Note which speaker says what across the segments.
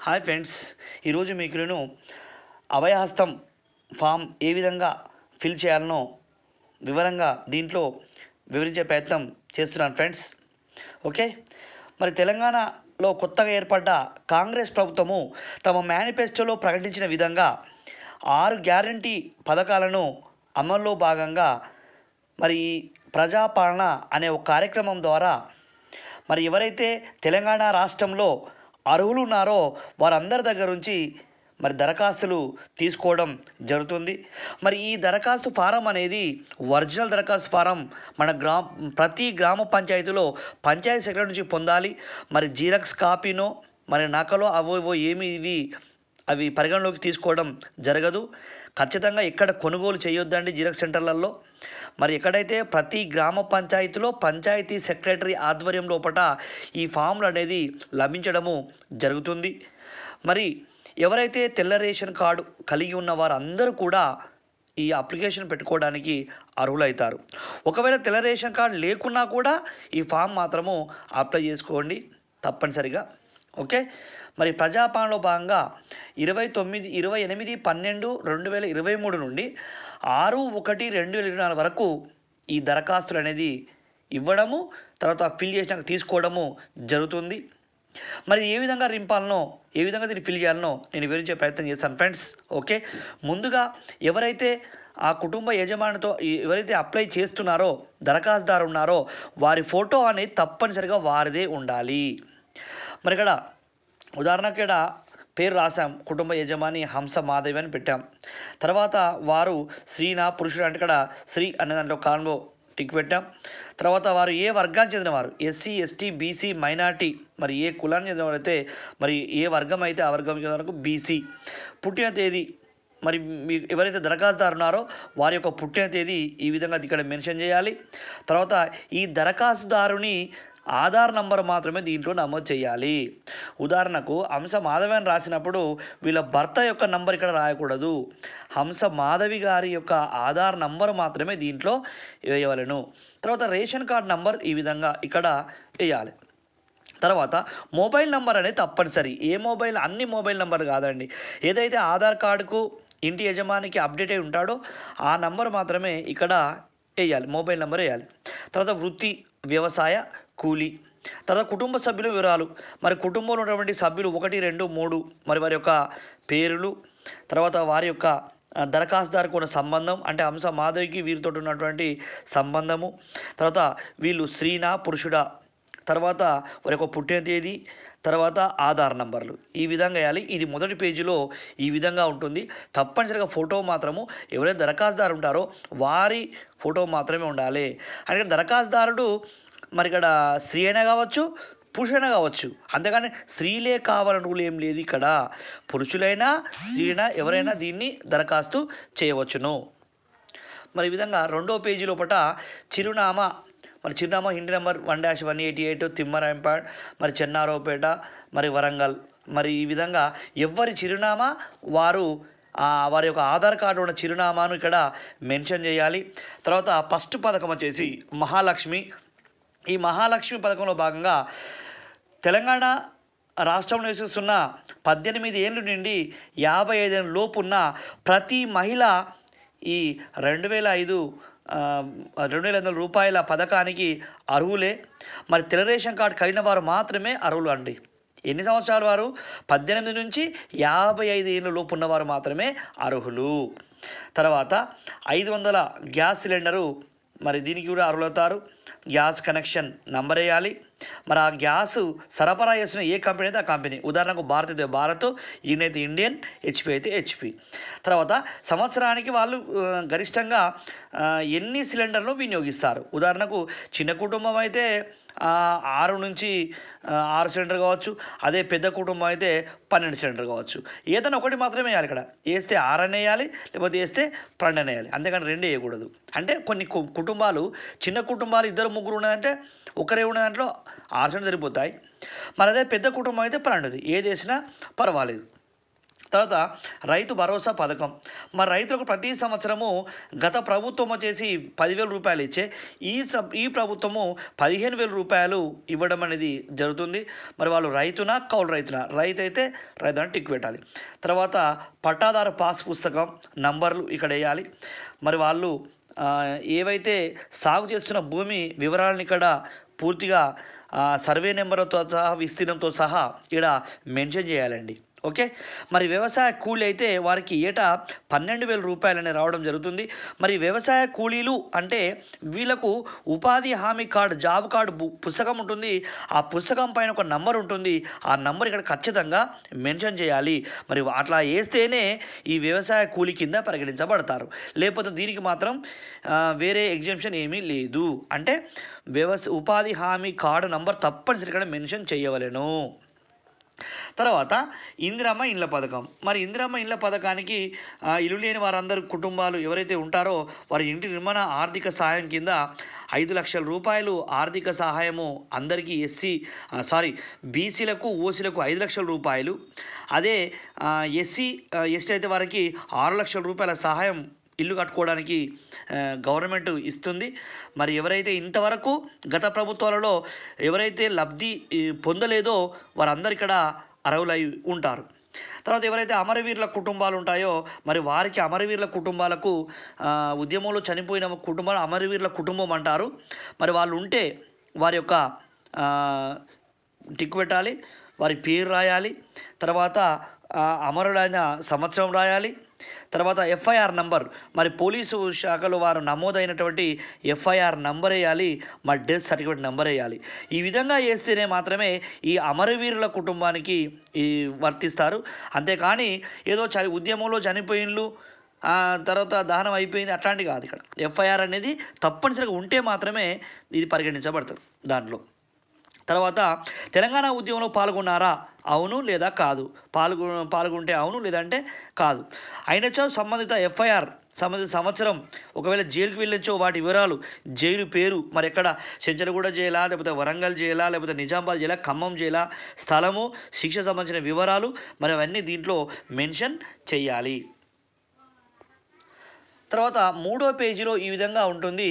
Speaker 1: Hi friends ఈరోజు మీకు నేను అభయహస్తం ఫామ్ ఏ విధంగా ఫిల్ చేయాలనో వివరంగా దీంట్లో వివరించే ప్రయత్నం చేస్తున్నాను ఫ్రెండ్స్. ఓకే? మరి తెలంగాణలో కొత్తగా ఏర్పడ్డ కాంగ్రెస్ ప్రభుత్వము తమ మేనిఫెస్టోలో ప్రకటించిన విధంగా ఆరు గ్యారంటీ పథకాలను అమల్లో భాగంగా మరి ప్రజాపాలన అనే ఒక కార్యక్రమం ద్వారా మరి ఎవరైతే తెలంగాణ రాష్ట్రంలో అర్హులు ఉన్నారో వారందరి దగ్గర నుంచి మరి దరఖాస్తులు తీసుకోవడం జరుగుతుంది. మరి ఈ దరఖాస్తు ఫారం అనేది ఒరిజినల్ దరఖాస్తు ఫారం మన గ్రామ ప్రతి గ్రామ పంచాయతీలో పంచాయతీ సెక్రటరీ నుంచి పొందాలి. మరి జీరక్స్ కాపీనో మరి నకలో అవో ఇవో ఏమి ఇవి అవి పరిగణలోకి తీసుకోవడం జరగదు. ఖచ్చితంగా ఇక్కడ కొనుగోలు చేయొద్దండి జిరాక్స్ సెంటర్లలో. మరి ఎక్కడైతే ప్రతి గ్రామ పంచాయతీలో పంచాయతీ సెక్రటరీ ఆధ్వర్యం లోపల ఈ ఫామ్లు అనేది లభించడము జరుగుతుంది. మరి ఎవరైతే తెల్ల రేషన్ కార్డు కలిగి ఉన్న వారందరూ కూడా ఈ అప్లికేషన్ పెట్టుకోవడానికి అర్హులవుతారు ఒకవేళ తెల్ల రేషన్ కార్డు లేకున్నా కూడా ఈ ఫామ్ మాత్రము అప్లై చేసుకోండి తప్పనిసరిగా. ఓకే? మరి ప్రజాపాలనలో భాగంగా ఇరవై తొమ్మిది ఇరవై ఎనిమిది పన్నెండు రెండు వేల ఇరవై మూడు నుండి ఆరు ఒకటి రెండు వేల ఇరవై నాలుగు వరకు ఈ దరఖాస్తులు అనేది ఇవ్వడము తర్వాత ఫిల్ చేసినాక తీసుకోవడము జరుగుతుంది. మరి ఏ విధంగా రింపాలనో ఏ విధంగా దీన్ని ఫిల్ చేయాలనో నేను వివరించే ప్రయత్నం చేస్తాను ఫ్రెండ్స్. ఓకే? ముందుగా ఎవరైతే ఆ కుటుంబ యజమానితో ఎవరైతే అప్లై చేస్తున్నారో దరఖాస్తుదారు ఉన్నారో వారి ఫోటో అనేది తప్పనిసరిగా వారిదే ఉండాలి. మరి ఇక్కడ ఉదాహరణకి ఇక్కడ పేరు రాసాం కుటుంబ యజమాని హంస మాధవి అని పెట్టాం. తర్వాత వారు స్త్రీనా పురుషుడు అంటే ఇక్కడ స్త్రీ అనే దాంట్లో కాన్వో టిక్ పెట్టాం. తర్వాత వారు ఏ వర్గానికి చెందినవారు? ఎస్సీ ఎస్టీ బీసీ మైనార్టీ మరి ఏ కులానికి చెందినవారైతే మరి ఏ వర్గం అయితే ఆ వర్గం చెందిన వరకు బీసీ. పుట్టిన తేదీ మరి మీ ఎవరైతే దరఖాస్తుదారు ఉన్నారో వారి యొక్క పుట్టిన తేదీ ఈ విధంగా ఇక్కడ మెన్షన్ చేయాలి. తర్వాత ఈ దరఖాస్తుదారుని ఆధార్ నంబర్ మాత్రమే దీంట్లో నమోదు చేయాలి. ఉదాహరణకు హంస మాధవి అని రాసినప్పుడు వీళ్ళ భర్త యొక్క నంబర్ ఇక్కడ రాయకూడదు. హంస మాధవి గారి యొక్క ఆధార్ నంబర్ మాత్రమే దీంట్లో వేయవలను. తర్వాత రేషన్ కార్డ్ నంబర్ ఈ విధంగా ఇక్కడ వేయాలి. తర్వాత మొబైల్ నెంబర్ అనేది తప్పనిసరి. ఏ మొబైల్? అన్ని మొబైల్ నెంబర్ కాదండి. ఏదైతే ఆధార్ కార్డుకు ఇంటి యజమానికి అప్డేట్ అయి ఉంటాడో ఆ నంబర్ మాత్రమే ఇక్కడ వేయాలి. మొబైల్ నెంబర్ వేయాలి. తర్వాత వృత్తి వ్యవసాయ కూలీ. తర్వాత కుటుంబ సభ్యుల వివరాలు. మరి కుటుంబంలో ఉన్నటువంటి సభ్యులు ఒకటి రెండు మూడు మరి వారి యొక్క పేర్లు తర్వాత వారి యొక్క ఆ, దరఖాస్తుదారుకు ఉన్న సంబంధం అంటే అంశ మాధవికి వీరితో ఉన్నటువంటి సంబంధము. తర్వాత వీళ్ళు స్త్రీనా పురుషుడా? తర్వాత వారి యొక్క పుట్టిన తేదీ తర్వాత ఆధార్ నంబర్లు. ఈ విధంగా వేయాలి. ఇది మొదటి పేజీలో ఈ విధంగా ఉంటుంది. తప్పనిసరిగా ఫోటో మాత్రము ఎవరైతే దరఖాస్తుదారు ఉంటారో వారి ఫోటో మాత్రమే ఉండాలి. అంటే దరఖాస్తుదారుడు మరి ఇక్కడ స్త్రీ అయినా కావచ్చు పురుషుడైనా కావచ్చు. అంతేగాని స్త్రీలే కావాలని రూల్ ఏం లేదు ఇక్కడ. పురుషులైనా స్త్రీనా ఎవరైనా దీన్ని దరఖాస్తు చేయవచ్చును. మరి ఈ విధంగా రెండో పేజీ లోపల చిరునామా మరి చిరునామా ఇంటి number one dash one eighty eight Thimmarayampad మరి చెన్నారావుపేట మరి వరంగల్. మరి ఈ విధంగా ఎవరి చిరునామా వారు వారి యొక్క ఆధార్ కార్డు ఉన్న చిరునామాను ఇక్కడ మెన్షన్ చేయాలి. తర్వాత ఫస్ట్ పథకం వచ్చేసి మహాలక్ష్మి ఈ మహాలక్ష్మి పథకంలో భాగంగా తెలంగాణ రాష్ట్రం నివసిస్తున్న పద్దెనిమిది ఏళ్ళ నుండి యాభై ఐదేళ్ళ లోపు ఉన్న ప్రతి మహిళ ఈ రెండు వేల ఐదు రెండు వేల ఐదు వందల రూపాయల పథకానికి అర్హులే. మరి తెల రేషన్ కార్డు కలిగిన వారు మాత్రమే అర్హులు అండి. ఎన్ని సంవత్సరాలు వారు? పద్దెనిమిది నుంచి యాభై ఐదు ఏళ్ళ లోపు ఉన్నవారు మాత్రమే అర్హులు. తర్వాత ఐదు వందల గ్యాస్ సిలిండరు మరి దీనికి కూడా అర్హులవుతారు. గ్యాస్ కనెక్షన్ నంబర్ వేయాలి. మరి ఆ గ్యాస్ సరఫరా చేస్తున్న ఏ కంపెనీ అయితే ఆ కంపెనీ. ఉదాహరణకు భారత్ అయితే భారత్ ఈయన అయితే ఇండియన్ హెచ్పి అయితే హెచ్పి. తర్వాత సంవత్సరానికి వాళ్ళు గరిష్టంగా ఎన్ని సిలిండర్లు వినియోగిస్తారు? ఉదాహరణకు చిన్న కుటుంబం అయితే ఆరు నుంచి ఆరు సిలిండర్ కావచ్చు అదే పెద్ద కుటుంబం అయితే పన్నెండు సిలిండర్ కావచ్చు. ఏదైనా ఒకటి మాత్రమే వేయాలి ఇక్కడ. వేస్తే ఆరు అని వేయాలి లేకపోతే వేస్తే పన్నెండు అని వేయాలి. అంతేకాని రెండు వేయకూడదు. అంటే కొన్ని కుటుంబాలు చిన్న కుటుంబాలు ఇద్దరు ముగ్గురు ఉన్నదంటే ఒకరే ఉన్న దాంట్లో ఆరు సిలిండర్ సరిపోతాయి. మరి అదే పెద్ద కుటుంబం అయితే పన్నెండుది ఏది వేసినా పర్వాలేదు. తర్వాత రైతు భరోసా పథకం. మరి రైతులకు ప్రతి సంవత్సరము గత ప్రభుత్వం వచ్చేసి పదివేల రూపాయలు ఇచ్చే ఈ స ఈ ప్రభుత్వము పదిహేను వేల రూపాయలు ఇవ్వడం అనేది జరుగుతుంది. మరి వాళ్ళు రైతునా కౌలు రైతునా? రైతు అయితే రైతు అని టిక్ పెట్టాలి. తర్వాత పట్టాదారు పాస్ పుస్తకం నంబర్లు ఇక్కడ వేయాలి. మరి వాళ్ళు ఏవైతే సాగు చేస్తున్న భూమి వివరాలను ఇక్కడ పూర్తిగా సర్వే నెంబర్తో సహా విస్తీర్ణంతో సహా ఇక్కడ మెన్షన్ చేయాలండి. ఓకే? మరి వ్యవసాయ కూలీ అయితే వారికి ఏటా పన్నెండు వేల రూపాయలని రావడం జరుగుతుంది. మరి వ్యవసాయ కూలీలు అంటే వీళ్ళకు ఉపాధి హామీ కార్డు జాబ్ కార్డు బు- పుస్తకం ఉంటుంది. ఆ పుస్తకం పైన ఒక నంబర్ ఉంటుంది. ఆ నంబర్ ఇక్కడ ఖచ్చితంగా మెన్షన్ చేయాలి. మరి అట్లా వేస్తేనే ఈ వ్యవసాయ కూలీ కింద పరిగణించబడతారు. లేకపోతే దీనికి మాత్రం వేరే ఎగ్జామ్షన్ ఏమీ లేదు. అంటే వ్యవస ఉపాధి హామీ కార్డు నంబర్ తప్పనిసరిగా మెన్షన్ చేయవలెను. తర్వాత ఇందిరమ్మ ఇండ్ల పథకం. మరి ఇందిరమ్మ ఇండ్ల పథకానికి ఇల్లు లేని వారందరి కుటుంబాలు ఎవరైతే ఉంటారో వారి ఇంటి నిర్మాణ ఆర్థిక సహాయం కింద ఐదు లక్షల రూపాయలు ఆర్థిక సహాయము అందరికీ ఎస్సీ సారీ బీసీలకు ఓసీలకు ఐదు లక్షల రూపాయలు. అదే ఎస్సీ ఎస్టీ అయితే వారికి ఆరు లక్షల రూపాయల సహాయం ఇల్లు కట్టుకోవడానికి గవర్నమెంట్ ఇస్తుంది. మరి ఎవరైతే ఇంతవరకు గత ప్రభుత్వాలలో ఎవరైతే లబ్ధి పొందలేదో వారందరు ఇక్కడ అర్హులై ఉంటారు. తర్వాత ఎవరైతే అమరవీరుల కుటుంబాలు ఉంటాయో మరి వారికి అమరవీరుల కుటుంబాలకు ఉద్యమంలో చనిపోయిన కుటుంబాలు అమరవీరుల కుటుంబం అంటారు. మరి వాళ్ళు ఉంటే వారి యొక్క టిక్కు టిక్ పెట్టాలి. వారి పేరు రాయాలి. తర్వాత అమరుడైన అమరులైన సంవత్సరం రాయాలి. తర్వాత ఎఫ్ఐఆర్ నంబర్. మరి పోలీసు శాఖలో వారు నమోదైనటువంటి ఎఫ్ఐఆర్ నంబర్ వేయాలి మరి డెత్ సర్టిఫికేట్ నంబర్ వేయాలి. ఈ విధంగా వేస్తేనే మాత్రమే ఈ అమరవీరుల కుటుంబానికి ఈ వర్తిస్తారు. అంతేకాని ఏదో చని ఉద్యమంలో చనిపోయిన్లు తర్వాత దహనం అయిపోయింది అట్లాంటివి కాదు ఇక్కడ. ఎఫ్ఐఆర్ అనేది తప్పనిసరిగా ఉంటే మాత్రమే ఇది పరిగణించబడుతుంది దాంట్లో. తర్వాత తెలంగాణ ఉద్యమంలో పాల్గొన్నారా? అవును లేదా కాదు. పాల్గొ పాల్గొంటే అవును లేదంటే కాదు. అయినచో సంబంధిత ఎఫ్ఐఆర్ సంబంధిత సంవత్సరం ఒకవేళ జైలుకి వెళ్ళొచ్చో వాటి వివరాలు జైలు పేరు మరి ఎక్కడ చెంచలగూడ జైలా లేకపోతే వరంగల్ జైలా లేకపోతే నిజామాబాద్ జైలా ఖమ్మం జైలా స్థలము శిక్ష సంబంధించిన వివరాలు మరి అవన్నీ దీంట్లో మెన్షన్ చేయాలి. తర్వాత మూడో పేజీలో ఈ విధంగా ఉంటుంది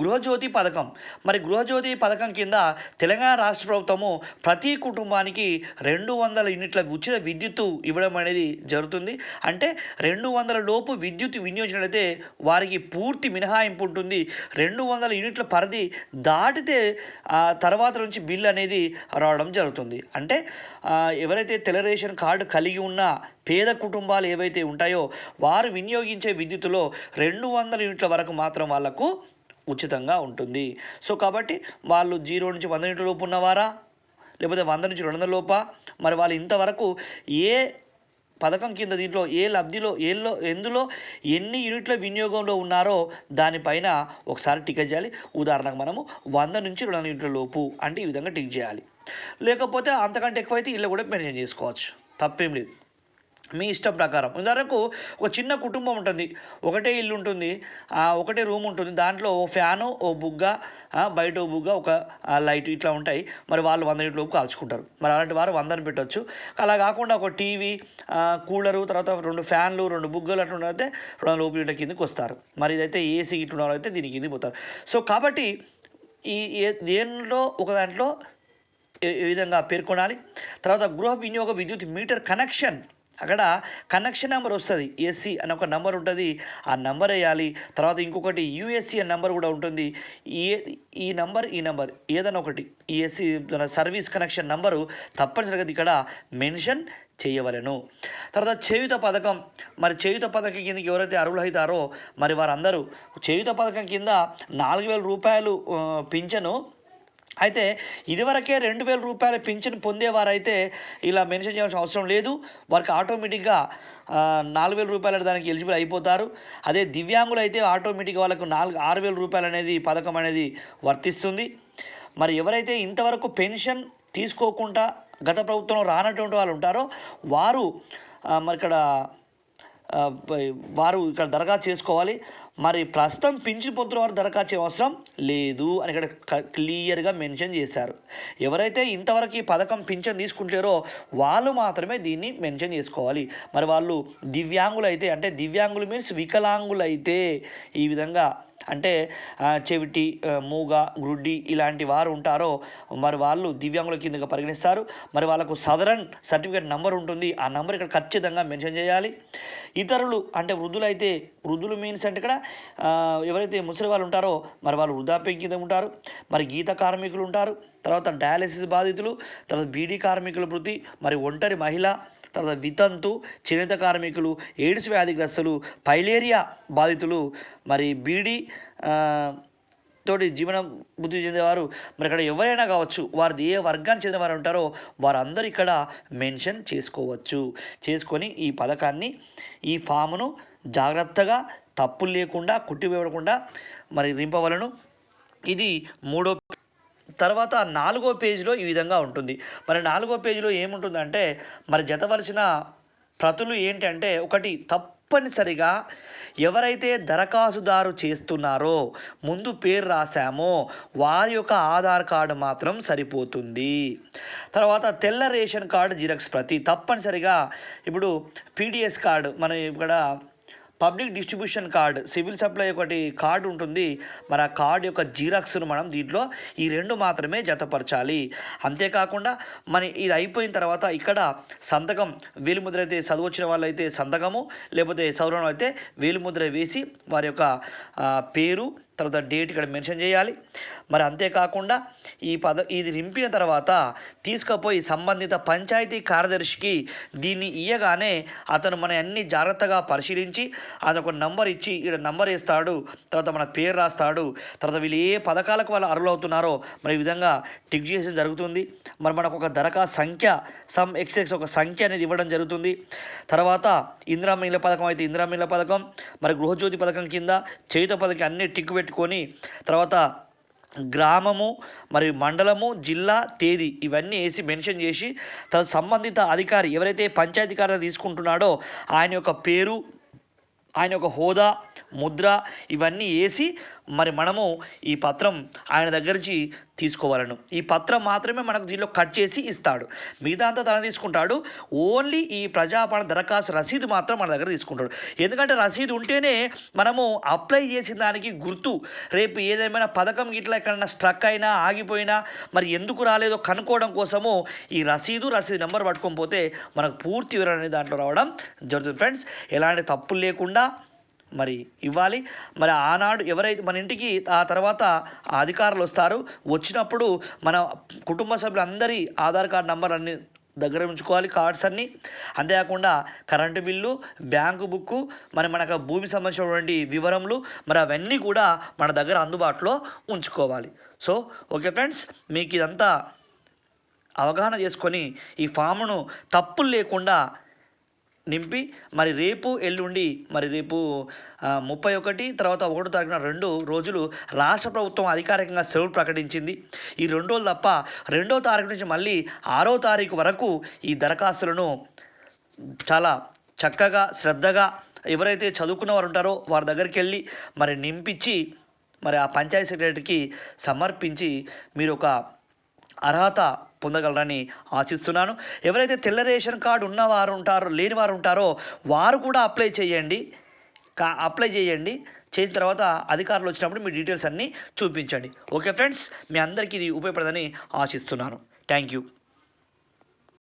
Speaker 1: గృహజ్యోతి పథకం. మరి గృహజ్యోతి పథకం కింద తెలంగాణ రాష్ట్ర ప్రభుత్వము ప్రతి కుటుంబానికి రెండు వందల యూనిట్ల ఉచిత విద్యుత్తు ఇవ్వడం అనేది జరుగుతుంది. అంటే రెండు వందల లోపు విద్యుత్ వినియోగించినట్లయితే వారికి పూర్తి మినహాయింపు ఉంటుంది. రెండు వందల యూనిట్ల పరిధి దాటితే తర్వాత నుంచి బిల్ అనేది రావడం జరుగుతుంది. అంటే ఎవరైతే తెలరేషన్ కార్డు కలిగి ఉన్న పేద కుటుంబాలు ఏవైతే ఉంటాయో వారు వినియోగించే విద్యుత్తులో రెండు వందల యూనిట్ల వరకు మాత్రం వాళ్ళకు ఉచితంగా ఉంటుంది. సో కాబట్టి వాళ్ళు జీరో నుంచి వంద యూనిట్ల లోపు ఉన్నవారా? లేకపోతే వంద నుంచి రెండు వందల లోపా? మరి వాళ్ళు ఇంతవరకు ఏ పథకం కింద దీంట్లో ఏ లబ్ధిలో ఏలో ఎందులో ఎన్ని యూనిట్ల వినియోగంలో ఉన్నారో దానిపైన ఒకసారి టికెట్ చేయాలి. ఉదాహరణకు మనము వంద నుంచి రెండు వందల యూనిట్ల లోపు అంటే ఈ విధంగా టిక్ చేయాలి. లేకపోతే అంతకంటే ఎక్కువైతే ఇల్లు కూడా మెన్షన్ చేసుకోవచ్చు. తప్పేం లేదు. మీ ఇష్టం ప్రకారం. ఉదాహరణకు ఒక చిన్న కుటుంబం ఉంటుంది. ఒకటే ఇల్లు ఉంటుంది. ఒకటే రూమ్ ఉంటుంది. దాంట్లో ఓ ఫ్యాను ఓ బుగ్గ బయట ఓ బుగ్గ ఒక లైట్ ఇట్లా ఉంటాయి. మరి వాళ్ళు వంద ఇంట్లోపు కాల్చుకుంటారు. మరి అలాంటి వారు వందని పెట్టొచ్చు. అలా కాకుండా ఒక టీవీ కూలరు తర్వాత రెండు ఫ్యాన్లు రెండు బుగ్గలు అట్లా అయితే రెండు వందల లోపు కిందకి వస్తారు. మరి ఇదైతే ఏసీ ఇట్లా అయితే దీని కిందకి పోతారు. సో కాబట్టి ఈ ఏ- దేనిలో ఒక దాంట్లో ఏ ఏ విధంగా పేర్కొనాలి? తర్వాత గృహ వినియోగ విద్యుత్ మీటర్ కనెక్షన్. అక్కడ కనెక్షన్ నెంబర్ వస్తుంది ఎస్సీ అని ఒక నెంబర్ ఉంటుంది ఆ నెంబర్ వేయాలి. తర్వాత ఇంకొకటి యూఎస్సీ అనే నెంబర్ కూడా ఉంటుంది. ఏ ఈ నెంబర్ ఈ నెంబర్ ఏదైనా ఒకటి ఈ ఎస్సీ సర్వీస్ కనెక్షన్ నెంబరు తప్పనిసరిగా ఇక్కడ మెన్షన్ చేయవలెను. తర్వాత చేయుత పథకం మరి చేయుత పథకం కిందకి ఎవరైతే అర్హులవుతారో మరి వారందరూ చేయుత పథకం కింద నాలుగు వేల రూపాయలు పింఛను అయితే ఇదివరకే రెండు వేల రూపాయల పింఛన్ పొందేవారైతే ఇలా మెన్షన్ చేయాల్సిన అవసరం లేదు. వారికి ఆటోమేటిక్గా నాలుగు వేల రూపాయల దానికి ఎలిజిబుల్ అయిపోతారు. అదే దివ్యాంగులు అయితే ఆటోమేటిక్గా వాళ్ళకు నాలుగు ఆరు వేల రూపాయలు అనేది పథకం అనేది వర్తిస్తుంది. మరి ఎవరైతే ఇంతవరకు పెన్షన్ తీసుకోకుండా గత ప్రభుత్వంలో రానటువంటి వాళ్ళు ఉంటారో వారు మరి ఇక్కడ వారు ఇక్కడ దరఖాస్తు చేసుకోవాలి. మరి ప్రస్తుతం పింఛన్ పొందుతున్న వారు దరఖాస్తు అవసరం లేదు అని ఇక్కడ క్లియర్గా మెన్షన్ చేశారు. ఎవరైతే ఇంతవరకు ఈ పథకం పింఛన్ తీసుకుంటారో వాళ్ళు మాత్రమే దీన్ని మెన్షన్ చేసుకోవాలి. మరి వాళ్ళు దివ్యాంగులు అయితే అంటే దివ్యాంగులు మీన్స్ వికలాంగులు అయితే ఈ విధంగా అంటే చెవిటి మూగ గ్రుడ్డి ఇలాంటి వారు ఉంటారో మరి వాళ్ళు దివ్యాంగుల కిందగా పరిగణిస్తారు. మరి వాళ్ళకు సదరన్ సర్టిఫికేట్ నెంబర్ ఉంటుంది. ఆ నెంబర్ ఇక్కడ ఖచ్చితంగా మెన్షన్ చేయాలి. ఇతరులు అంటే వృద్ధులైతే వృద్ధులు మీన్స్ అంటే ఇక్కడ ఎవరైతే ముసలి వాళ్ళు ఉంటారో మరి వాళ్ళు వృద్ధాప్యం కింద ఉంటారు. మరి గీత కార్మికులు ఉంటారు. తర్వాత డయాలసిస్ బాధితులు తర్వాత బీడీ కార్మికుల వృత్తి మరి ఒంటరి మహిళ తర్వాత వితంతు చేనేత కార్మికులు ఎయిడ్స్ వ్యాధిగ్రస్తులు పైలేరియా బాధితులు మరి బీడీ తోటి జీవనం బుద్ధి చెందేవారు. మరి ఇక్కడ ఎవరైనా కావచ్చు వారిది ఏ వర్గానికి చెందిన వారు ఉంటారో వారందరూ ఇక్కడ మెన్షన్ చేసుకోవచ్చు. చేసుకొని ఈ పథకాన్ని ఈ ఫామ్ను జాగ్రత్తగా తప్పులు లేకుండా కుట్టివేయకుండా మరి నింపవలను ఇది మూడో తర్వాత నాలుగో పేజీలో ఈ విధంగా ఉంటుంది. మరి నాలుగో పేజీలో ఏముంటుందంటే మరి జతవలసిన ప్రతులు ఏంటంటే ఒకటి తప్పనిసరిగా ఎవరైతే దరఖాస్తుదారు చేస్తున్నారో ముందు పేరు రాశామో వారి యొక్క ఆధార్ కార్డు మాత్రం సరిపోతుంది. తర్వాత తెల్ల రేషన్ కార్డు జిరాక్స్ ప్రతి తప్పనిసరిగా ఇప్పుడు పీడిఎస్ కార్డు మనం ఇక్కడ public distribution card civil supply ఒకటి కార్డు ఉంటుంది. మరి ఆ కార్డు యొక్క జీరాక్స్ను మనం దీంట్లో ఈ రెండు మాత్రమే జతపరచాలి. అంతేకాకుండా మన ఇది అయిపోయిన తర్వాత ఇక్కడ సంతకం వేలిముద్ర అయితే చదువొచ్చిన వాళ్ళైతే సంతకము లేకపోతే చదువు అయితే వేలిముద్ర వేసి వారి యొక్క పేరు తర్వాత డేట్ ఇక్కడ మెన్షన్ చేయాలి. మరి అంతేకాకుండా ఈ పద ఇది నింపిన తర్వాత తీసుకుపోయి సంబంధిత పంచాయతీ కార్యదర్శికి దీన్ని ఇయ్యగానే అతను మన అన్ని జాగ్రత్తగా పరిశీలించి అతను ఒక నంబర్ ఇచ్చి ఇక్కడ నంబర్ వేస్తాడు తర్వాత మన పేరు రాస్తాడు తర్వాత వీళ్ళు ఏ పథకాలకు వాళ్ళు అర్హులవుతున్నారో మరి ఈ విధంగా టిక్ చేసి జరుగుతుంది. మరి మనకు ఒక దరఖాస్తు సంఖ్య సమ్ ఎక్స్ఎక్స్ ఒక సంఖ్య అనేది ఇవ్వడం జరుగుతుంది. తర్వాత ఇందిరా మహిళ పథకం అయితే ఇందిరా మహిళ పథకం మరి గృహజ్యోతి పథకం కింద చేయుత పథకం అన్ని టిక్ పెట్టి పెట్టుకొని తర్వాత గ్రామము మరియు మండలము జిల్లా తేదీ ఇవన్నీ వేసి మెన్షన్ చేసి తన సంబంధిత అధికారి ఎవరైతే పంచాయతీ తీసుకుంటున్నాడో ఆయన యొక్క పేరు ఆయన యొక్క హోదా ముద్ర ఇవన్నీ వేసి మరి మనము ఈ పత్రం ఆయన దగ్గర నుంచి తీసుకోవాలను. ఈ పత్రం మాత్రమే మనకు దీనిలో కట్ చేసి ఇస్తాడు. మిగతా అంతా తన తీసుకుంటాడు. ఓన్లీ ఈ ప్రజాపాలన దరఖాస్తు రసీదు మాత్రం మన దగ్గర తీసుకుంటాడు. ఎందుకంటే రసీదు ఉంటేనే మనము అప్లై చేసిన దానికి గుర్తు. రేపు ఏదేమైనా పథకం ఇట్లా ఎక్కడైనా స్ట్రక్ అయినా ఆగిపోయినా మరి ఎందుకు రాలేదో కనుక్కోవడం కోసము ఈ రసీదు రసీదు నెంబర్ పట్టుకొని పోతే మనకు పూర్తి వివరణ అనేది దాంట్లో రావడం జరుగుతుంది. ఫ్రెండ్స్ ఎలాంటి తప్పులు లేకుండా మరి ఇవ్వాలి. మరి ఆనాడు ఎవరైతే మన ఇంటికి ఆ తర్వాత అధికారులు వస్తారు వచ్చినప్పుడు మన కుటుంబ సభ్యులందరి ఆధార్ కార్డు నంబర్ అన్ని దగ్గర ఉంచుకోవాలి కార్డ్స్ అన్నీ. అంతేకాకుండా కరెంటు బిల్లు బ్యాంకు బుక్కు మరి మనకు భూమి సంబంధించినటువంటి వివరములు మరి అవన్నీ కూడా మన దగ్గర అందుబాటులో ఉంచుకోవాలి. సో ఓకే ఫ్రెండ్స్ మీకు ఇదంతా అవగాహన చేసుకొని ఈ ఫామ్ను తప్పులు లేకుండా నింపి మరి రేపు ఎల్లుండి మరి రేపు ముప్పై ఒకటి తర్వాత ఒకటో తారీఖున రెండు రోజులు రాష్ట్ర ప్రభుత్వం అధికారికంగా సెలవులు ప్రకటించింది. ఈ రెండు రోజులు తప్ప రెండో తారీఖు నుంచి మళ్ళీ ఆరో తారీఖు వరకు ఈ దరఖాస్తులను చాలా చక్కగా శ్రద్ధగా ఎవరైతే చదువుకున్న వారు ఉంటారో వారి దగ్గరికి వెళ్ళి మరి నింపించి మరి ఆ పంచాయతీ సెక్రటరీకి సమర్పించి మీరు ఒక అర్హత పొందగలరని ఆశిస్తున్నాను. ఎవరైతే తెల్ల రేషన్ కార్డు ఉన్నవారు ఉంటారో లేని వారు ఉంటారో వారు కూడా అప్లై చేయండి. కా అప్లై చేయండి. చేసిన తర్వాత అధికారులు వచ్చినప్పుడు మీ డీటెయిల్స్ అన్నీ చూపించండి. ఓకే ఫ్రెండ్స్ మీ అందరికీ ఇది ఉపయోగపడదని ఆశిస్తున్నాను. Thank you.